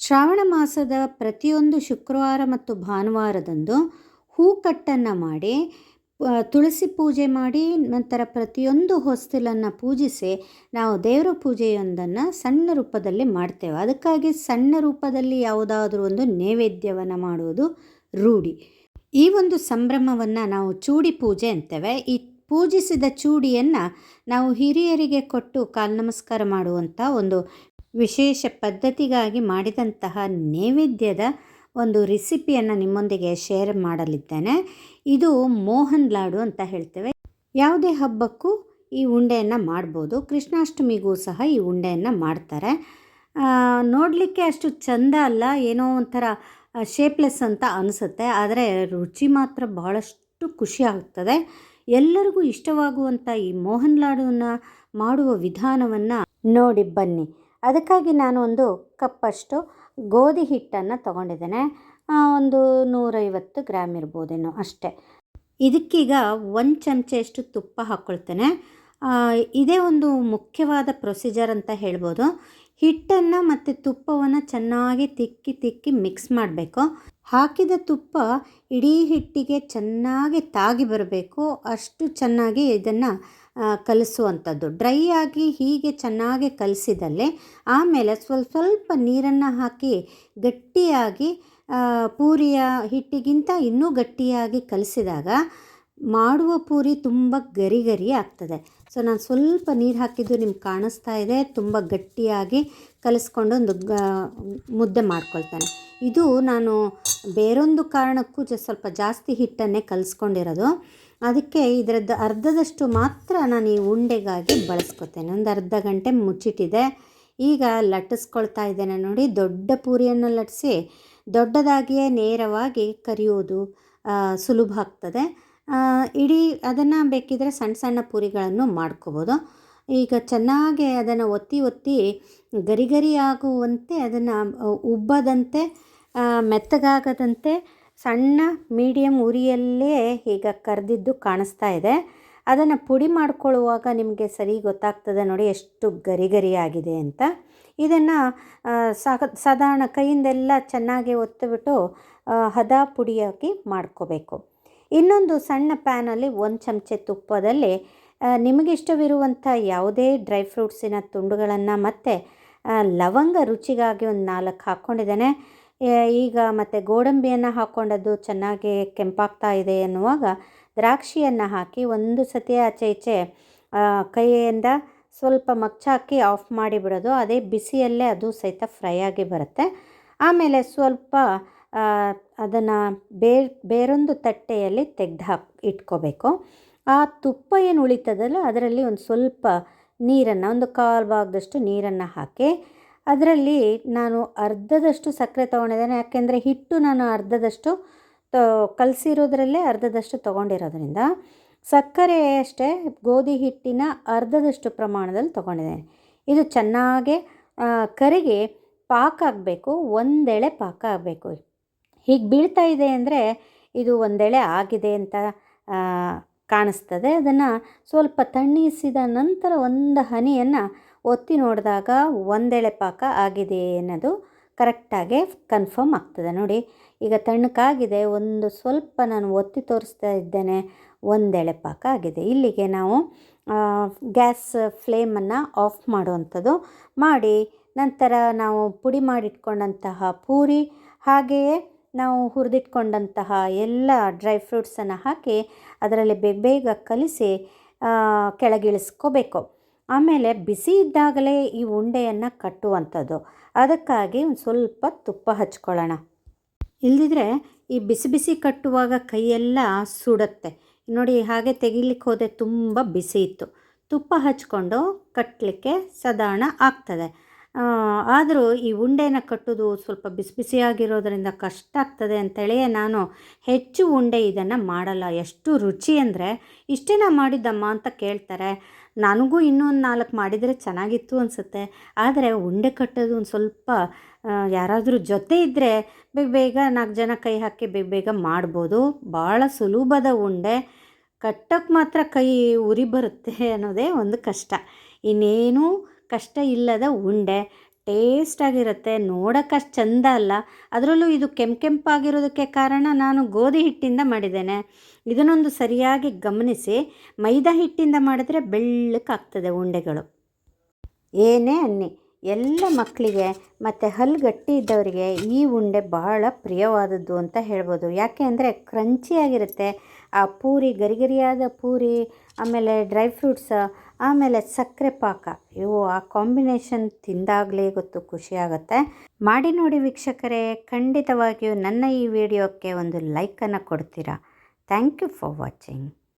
ಶ್ರಾವಣ ಮಾಸದ ಪ್ರತಿಯೊಂದು ಶುಕ್ರವಾರ ಮತ್ತು ಭಾನುವಾರದಂದು ಹೂಕಟ್ಟನ್ನು ಮಾಡಿ ತುಳಸಿ ಪೂಜೆ ಮಾಡಿ, ನಂತರ ಪ್ರತಿಯೊಂದು ಹೊಸ್ತಿಲನ್ನು ಪೂಜಿಸಿ ನಾವು ದೇವರ ಪೂಜೆಯೊಂದನ್ನು ಸಣ್ಣ ರೂಪದಲ್ಲಿ ಮಾಡ್ತೇವೆ. ಅದಕ್ಕಾಗಿ ಸಣ್ಣ ರೂಪದಲ್ಲಿ ಯಾವುದಾದ್ರೂ ಒಂದು ನೈವೇದ್ಯವನ್ನು ಮಾಡುವುದು ರೂಢಿ. ಈ ಒಂದು ಸಂಭ್ರಮವನ್ನು ನಾವು ಚೂಡಿ ಪೂಜೆ ಅಂತೇವೆ. ಈ ಪೂಜಿಸಿದ ಚೂಡಿಯನ್ನು ನಾವು ಹಿರಿಯರಿಗೆ ಕೊಟ್ಟು ಕಾಲ್ ನಮಸ್ಕಾರ ಮಾಡುವಂಥ ಒಂದು ವಿಶೇಷ ಪದ್ಧತಿಗಾಗಿ ಮಾಡಿದಂತಹ ನೈವೇದ್ಯದ ಒಂದು ರೆಸಿಪಿಯನ್ನು ನಿಮ್ಮೊಂದಿಗೆ ಶೇರ್ ಮಾಡಲಿದ್ದೇನೆ. ಇದು ಮೋಹನ್ ಲಾಡು ಅಂತ ಹೇಳ್ತೇವೆ. ಯಾವುದೇ ಹಬ್ಬಕ್ಕೂ ಈ ಉಂಡೆಯನ್ನು ಮಾಡ್ಬೋದು. ಕೃಷ್ಣಾಷ್ಟಮಿಗೂ ಸಹ ಈ ಉಂಡೆಯನ್ನು ಮಾಡ್ತಾರೆ. ನೋಡಲಿಕ್ಕೆ ಅಷ್ಟು ಚಂದ ಅಲ್ಲ, ಏನೋ ಒಂಥರ ಶೇಪ್ಲೆಸ್ ಅಂತ ಅನಿಸುತ್ತೆ. ಆದರೆ ರುಚಿ ಮಾತ್ರ ಬಹಳಷ್ಟು ಖುಷಿ ಆಗ್ತದೆ. ಎಲ್ಲರಿಗೂ ಇಷ್ಟವಾಗುವಂಥ ಈ ಮೋಹನ್ ಲಾಡುವನ್ನು ಮಾಡುವ ವಿಧಾನವನ್ನು ನೋಡಿ ಬನ್ನಿ. ಅದಕ್ಕಾಗಿ ನಾನು ಒಂದು ಕಪ್ಪಷ್ಟು ಗೋಧಿ ಹಿಟ್ಟನ್ನು ತಗೊಂಡಿದ್ದೇನೆ. ಒಂದು ನೂರೈವತ್ತು ಗ್ರಾಮ್ ಇರ್ಬೋದೇನೋ ಅಷ್ಟೇ. ಇದಕ್ಕೀಗ ಒಂದು ಚಮಚೆಯಷ್ಟು ತುಪ್ಪ ಹಾಕ್ಕೊಳ್ತೇನೆ ಇದೇ ಒಂದು ಮುಖ್ಯವಾದ ಪ್ರೊಸೀಜರ್ ಅಂತ ಹೇಳ್ಬೋದು. ಹಿಟ್ಟನ್ನು ಮತ್ತು ತುಪ್ಪವನ್ನು ಚೆನ್ನಾಗಿ ತಿಕ್ಕಿ ತಿಕ್ಕಿ ಮಿಕ್ಸ್ ಮಾಡಬೇಕು. ಹಾಕಿದ ತುಪ್ಪ ಇಡೀ ಹಿಟ್ಟಿಗೆ ಚೆನ್ನಾಗಿ ತಾಗಿ ಬರಬೇಕು. ಅಷ್ಟು ಚೆನ್ನಾಗಿ ಇದನ್ನು ಕಲಿಸುವಂಥದ್ದು. ಡ್ರೈ ಆಗಿ ಹೀಗೆ ಚೆನ್ನಾಗಿ ಕಲಿಸಿದಲ್ಲಿ ಆಮೇಲೆ ಸ್ವಲ್ಪ ಸ್ವಲ್ಪ ನೀರನ್ನು ಹಾಕಿ ಗಟ್ಟಿಯಾಗಿ ಪೂರಿಯ ಹಿಟ್ಟಿಗಿಂತ ಇನ್ನೂ ಗಟ್ಟಿಯಾಗಿ ಕಲಿಸಿದಾಗ ಮಾಡುವ ಪೂರಿ ತುಂಬ ಗರಿ ಗರಿ ಆಗ್ತದೆ. ಸೊ, ನಾನು ಸ್ವಲ್ಪ ನೀರು ಹಾಕಿದ್ದು ನಿಮ್ಗೆ ಕಾಣಿಸ್ತಾ ಇದೆ. ತುಂಬ ಗಟ್ಟಿಯಾಗಿ ಕಲಿಸ್ಕೊಂಡು ಒಂದು ಮುದ್ದೆ ಮಾಡ್ಕೊಳ್ತಾನೆ. ಇದು ನಾನು ಬೇರೊಂದು ಕಾರಣಕ್ಕೂ ಜ, ಸ್ವಲ್ಪ ಜಾಸ್ತಿ ಹಿಟ್ಟನ್ನೇ ಕಲಿಸ್ಕೊಂಡಿರೋದು. ಅದಕ್ಕೆ ಇದರದ್ದು ಅರ್ಧದಷ್ಟು ಮಾತ್ರ ನಾನು ಈ ಉಂಡೆಗಾಗಿ ಬಳಸ್ಕೊತೇನೆ. ಒಂದು ಅರ್ಧ ಗಂಟೆ ಮುಚ್ಚಿಟ್ಟಿದೆ. ಈಗ ಲಟ್ಟಿಸ್ಕೊಳ್ತಾ ಇದ್ದೇನೆ ನೋಡಿ. ದೊಡ್ಡ ಪೂರಿಯನ್ನು ಲಟ್ಟಿಸಿ ದೊಡ್ಡದಾಗಿಯೇ ನೇರವಾಗಿ ಕರಿಯೋದು ಸುಲಭ ಆಗ್ತದೆ. ಇಡೀ ಅದನ್ನು ಬೇಕಿದ್ರೆ ಸಣ್ಣ ಸಣ್ಣ ಪೂರಿಗಳನ್ನು ಮಾಡ್ಕೋಬೋದು. ಈಗ ಚೆನ್ನಾಗಿ ಅದನ್ನು ಒತ್ತಿ ಒತ್ತಿ ಗರಿ ಗರಿ ಆಗುವಂತೆ ಅದನ್ನು ಉಬ್ಬದಂತೆ ಮೆತ್ತಗಾಗದಂತೆ ಸಣ್ಣ ಮೀಡಿಯಮ್ ಉರಿಯಲ್ಲೇ ಈಗ ಕರೆದಿದ್ದು ಕಾಣಿಸ್ತಾ ಇದೆ. ಅದನ್ನು ಪುಡಿ ಮಾಡ್ಕೊಳ್ಳುವಾಗ ನಿಮಗೆ ಸರಿ ಗೊತ್ತಾಗ್ತದೆ ನೋಡಿ ಎಷ್ಟು ಗರಿ ಗರಿ ಆಗಿದೆ ಅಂತ ಇದನ್ನು ಸಾಧಾರಣ ಕೈಯಿಂದೆಲ್ಲ ಚೆನ್ನಾಗಿ ಒತ್ತಿಬಿಟ್ಟು ಹದ ಪುಡಿಯಾಗಿ ಮಾಡ್ಕೋಬೇಕು. ಇನ್ನೊಂದು ಸಣ್ಣ ಪ್ಯಾನಲ್ಲಿ ಒಂದು ಚಮಚೆ ತುಪ್ಪದಲ್ಲಿ ನಿಮಗಿಷ್ಟವಿರುವಂಥ ಯಾವುದೇ ಡ್ರೈ ಫ್ರೂಟ್ಸಿನ ತುಂಡುಗಳನ್ನು ಮತ್ತು ಲವಂಗ ರುಚಿಗಾಗಿ ಒಂದು ನಾಲ್ಕು ಹಾಕ್ಕೊಂಡಿದ್ದೇನೆ. ಈಗ ಮತ್ತು ಗೋಡಂಬಿಯನ್ನು ಹಾಕ್ಕೊಂಡದ್ದು ಚೆನ್ನಾಗಿ ಕೆಂಪಾಗ್ತಾ ಇದೆ ಎನ್ನುವಾಗ ದ್ರಾಕ್ಷಿಯನ್ನು ಹಾಕಿ ಒಂದು ಸತಿ ಆಚೆ ಈಚೆ ಕೈಯಿಂದ ಸ್ವಲ್ಪ ಮಗ್ಚಾಕಿ ಆಫ್ ಮಾಡಿಬಿಡೋದು. ಅದೇ ಬಿಸಿಯಲ್ಲೇ ಅದು ಸಹಿತ ಫ್ರೈ ಆಗಿ ಬರುತ್ತೆ. ಆಮೇಲೆ ಸ್ವಲ್ಪ ಅದನ್ನು ಬೇರೆ, ಬೇರೊಂದು ತಟ್ಟೆಯಲ್ಲಿ ತೆಗ್ದು ಹಾಕಿ, ಇಟ್ಕೋಬೇಕು. ಆ ತುಪ್ಪ ಏನು ಉಳಿತದಲ್ಲ, ಅದರಲ್ಲಿ ಒಂದು ಸ್ವಲ್ಪ ನೀರನ್ನು, ಒಂದು ಕಾಲು ಭಾಗದಷ್ಟು ನೀರನ್ನು ಹಾಕಿ, ಅದರಲ್ಲಿ ನಾನು ಅರ್ಧದಷ್ಟು ಸಕ್ಕರೆ ತೊಗೊಂಡಿದ್ದೇನೆ. ಯಾಕೆಂದರೆ ಹಿಟ್ಟು ನಾನು ಅರ್ಧದಷ್ಟು ಕಲಸಿರೋದ್ರಲ್ಲೇ ಅರ್ಧದಷ್ಟು ತೊಗೊಂಡಿರೋದ್ರಿಂದ, ಸಕ್ಕರೆ ಅಷ್ಟೇ, ಗೋಧಿ ಹಿಟ್ಟಿನ ಅರ್ಧದಷ್ಟು ಪ್ರಮಾಣದಲ್ಲಿ ತೊಗೊಂಡಿದ್ದೇನೆ. ಇದು ಚೆನ್ನಾಗೆ ಕರಗಿ ಪಾಕ ಆಗಬೇಕು ಒಂದೆಳೆ ಪಾಕ ಆಗಬೇಕು ಹೀಗೆ ಬೀಳ್ತಾ ಇದೆ ಅಂದರೆ ಇದು ಒಂದೆಳೆ ಆಗಿದೆ ಅಂತ ಕಾಣಿಸ್ತದೆ. ಅದನ್ನು ಸ್ವಲ್ಪ ತಣ್ಣಿಸಿದ ನಂತರ ಒಂದು ಹನಿಯನ್ನು ಒತ್ತಿ ನೋಡಿದಾಗ ಒಂದೆಳೆ ಪಾಕ ಆಗಿದೆ ಅನ್ನೋದು ಕರೆಕ್ಟಾಗಿ ಕನ್ಫರ್ಮ್ ಆಗ್ತದೆ. ನೋಡಿ, ಈಗ ತಣ್ಣಕ್ಕಾಗಿದೆ, ಒಂದು ಸ್ವಲ್ಪ ನಾನು ಒತ್ತಿ ತೋರಿಸ್ತಾ ಇದ್ದೇನೆ, ಒಂದೆಳೆ ಪಾಕ ಆಗಿದೆ. ಇಲ್ಲಿಗೆ ನಾವು ಗ್ಯಾಸ್ ಫ್ಲೇಮನ್ನು ಆಫ್ ಮಾಡುವಂಥದ್ದು ಮಾಡಿ, ನಂತರ ನಾವು ಪುಡಿ ಮಾಡಿಟ್ಕೊಂಡಂತಹ ಪೂರಿ ಹಾಗೆಯೇ ನಾವು ಹುರಿದಿಟ್ಕೊಂಡಂತಹ ಎಲ್ಲ ಡ್ರೈ ಫ್ರೂಟ್ಸನ್ನು ಹಾಕಿ ಅದರಲ್ಲಿ ಬೇಗ ಬೇಗ ಕಲಿಸಿ ಕೆಳಗಿಳಿಸ್ಕೋಬೇಕು. ಆಮೇಲೆ ಬಿಸಿ ಇದ್ದಾಗಲೇ ಈ ಉಂಡೆಯನ್ನು ಕಟ್ಟುವಂಥದ್ದು. ಅದಕ್ಕಾಗಿ ಒಂದು ಸ್ವಲ್ಪ ತುಪ್ಪ ಹಚ್ಕೊಳ್ಳೋಣ. ಇಲ್ದಿದ್ರೆ ಈ ಬಿಸಿ ಬಿಸಿ ಕಟ್ಟುವಾಗ ಕೈಯೆಲ್ಲ ಸುಡುತ್ತೆ. ನೋಡಿ, ಹಾಗೆ ತೆಗಿಲಿಕ್ಕೆ ಹೋದೆ ತುಂಬ ಬಿಸಿ ಇತ್ತು. ತುಪ್ಪ ಹಚ್ಕೊಂಡು ಕಟ್ಟಲಿಕ್ಕೆ ಸಾಧಾರಣ ಆಗ್ತದೆ. ಆದರೂ ಈ ಉಂಡೆನ ಕಟ್ಟೋದು ಸ್ವಲ್ಪ ಬಿಸಿ ಬಿಸಿಯಾಗಿರೋದರಿಂದ ಕಷ್ಟ ಆಗ್ತದೆ ಅಂತೇಳಿ ನಾನು ಹೆಚ್ಚು ಉಂಡೆ ಇದನ್ನು ಮಾಡಲ್ಲ. ಎಷ್ಟು ರುಚಿ ಅಂದರೆ ಇಷ್ಟೇನ ಮಾಡಿದ್ದಮ್ಮ ಅಂತ ಕೇಳ್ತಾರೆ. ನನಗೂ ಇನ್ನೊಂದು ನಾಲ್ಕು ಮಾಡಿದರೆ ಚೆನ್ನಾಗಿತ್ತು ಅನಿಸುತ್ತೆ. ಆದರೆ ಉಂಡೆ ಕಟ್ಟೋದು ಒಂದು ಸ್ವಲ್ಪ ಯಾರಾದರೂ ಜೊತೆ ಇದ್ದರೆ ಬೇಗ ಬೇಗ ನಾಲ್ಕು ಜನ ಕೈ ಹಾಕಿ ಬೇಗ ಬೇಗ ಮಾಡ್ಬೋದು. ಭಾಳ ಸುಲಭದ ಉಂಡೆ. ಕಟ್ಟಕ್ಕೆ ಮಾತ್ರ ಕೈ ಉರಿ ಬರುತ್ತೆ ಅನ್ನೋದೇ ಒಂದು ಕಷ್ಟ. ಇನ್ನೇನೂ ಕಷ್ಟ ಇಲ್ಲದ ಉಂಡೆ. ಟೇಸ್ಟಾಗಿರುತ್ತೆ ನೋಡೋಕ್ಕಷ್ಟು ಚಂದ ಅಲ್ಲ. ಅದರಲ್ಲೂ ಇದು ಕೆಂಪು ಕೆಂಪಾಗಿರೋದಕ್ಕೆ ಕಾರಣ ನಾನು ಗೋಧಿ ಹಿಟ್ಟಿಂದ ಮಾಡಿದ್ದೇನೆ. ಇದನ್ನೊಂದು ಸರಿಯಾಗಿ ಗಮನಿಸಿ. ಮೈದಾ ಹಿಟ್ಟಿಂದ ಮಾಡಿದ್ರೆ ಬೆಳ್ಳಕ್ಕಾಗ್ತದೆ ಉಂಡೆಗಳು. ಏನೇ ಅನ್ನಿ. ಎಲ್ಲ ಮಕ್ಕಳಿಗೆ ಮತ್ತು ಹಲ್ಲು ಗಟ್ಟಿ ಇದ್ದವರಿಗೆ ಈ ಉಂಡೆ ಬಹಳ ಪ್ರಿಯವಾದದ್ದು ಅಂತ ಹೇಳ್ಬೋದು. ಯಾಕೆ ಅಂದರೆ ಕ್ರಂಚಿಯಾಗಿರುತ್ತೆ ಆ ಪೂರಿ ಗರಿಗರಿಯಾದ ಪೂರಿ, ಆಮೇಲೆ ಡ್ರೈ ಫ್ರೂಟ್ಸ್ ಆಮೇಲೆ ಸಕ್ಕರೆ ಪಾಕ. ಇವು ಆ ಕಾಂಬಿನೇಷನ್ ತಿಂದಾಗಲೇ ಗೊತ್ತು ಖುಷಿ ಆಗುತ್ತೆ. ಮಾಡಿ ನೋಡಿ ವೀಕ್ಷಕರೇ, ಖಂಡಿತವಾಗಿಯೂ ನನ್ನ ಈ ವಿಡಿಯೋಕ್ಕೆ ಒಂದು ಲೈಕನ್ನು ಕೊಡ್ತೀರಾ? Thank you for watching.